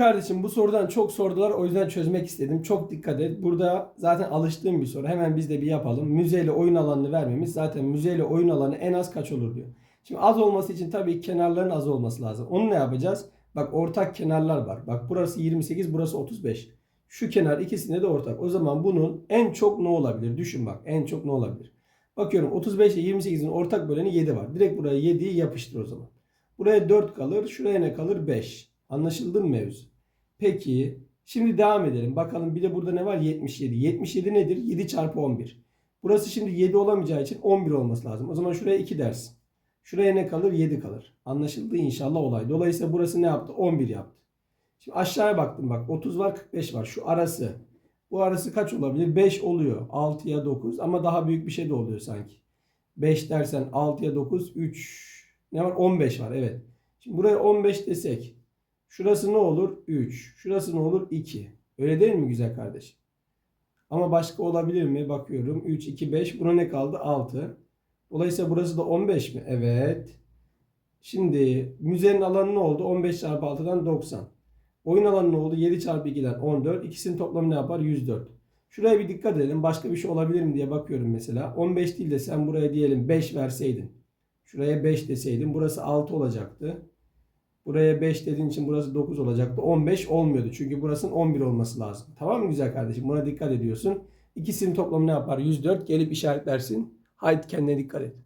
kardeşim bu sorudan çok sordular o yüzden çözmek istedim. Çok dikkat et. Burada zaten alıştığım bir soru. Hemen biz de bir yapalım. Müzeyle oyun alanını vermemiz zaten müzeyle oyun alanı en az kaç olur diyor. Şimdi az olması için tabii kenarların az olması lazım. Onu ne yapacağız? Bak ortak kenarlar var. Bak burası 28 burası 35. Şu kenar ikisinde de ortak. O zaman bunun en çok ne olabilir? Düşün bak en çok ne olabilir? Bakıyorum 35 ile 28'in ortak böleni 7 var. Direkt buraya 7'yi yapıştır o zaman. Buraya 4 kalır. Şuraya ne kalır? 5. Anlaşıldı mı mevzu? Peki. Şimdi devam edelim. Bakalım bir de burada ne var? 77. 77 nedir? 7 çarpı 11. Burası şimdi 7 olamayacağı için 11 olması lazım. O zaman şuraya 2 dersin. Şuraya ne kalır? 7 kalır. Anlaşıldı inşallah olay. Dolayısıyla burası ne yaptı? 11 yaptı. Şimdi aşağıya baktım bak. 30 var 45 var. Şu arası. Bu arası kaç olabilir? 5 oluyor. 6'ya 9 ama daha büyük bir şey de oluyor sanki. 5 dersen 6'ya 9 3 ne var? 15 var evet. Şimdi buraya 15 desek şurası ne olur? 3. Şurası ne olur? 2. Öyle değil mi güzel kardeşim? Ama başka olabilir mi? Bakıyorum. 3, 2, 5. Buna ne kaldı? 6. Dolayısıyla burası da 15 mi? Evet. Şimdi müzenin alanı ne oldu? 15 çarpı 6'dan 90. Oyun alanı ne oldu? 7 çarpı 2'den 14. İkisinin toplamı ne yapar? 104. Şuraya bir dikkat edelim. Başka bir şey olabilir mi diye bakıyorum mesela. 15 değil de sen buraya diyelim 5 verseydin. Şuraya 5 deseydin burası 6 olacaktı. Buraya 5 dediğin için burası 9 olacaktı. 15 olmuyordu. Çünkü burasının 11 olması lazım. Tamam mı güzel kardeşim? Buna dikkat ediyorsun. İkisinin toplamı ne yapar? 104. Gelip işaretlersin. Haydi kendine dikkat et.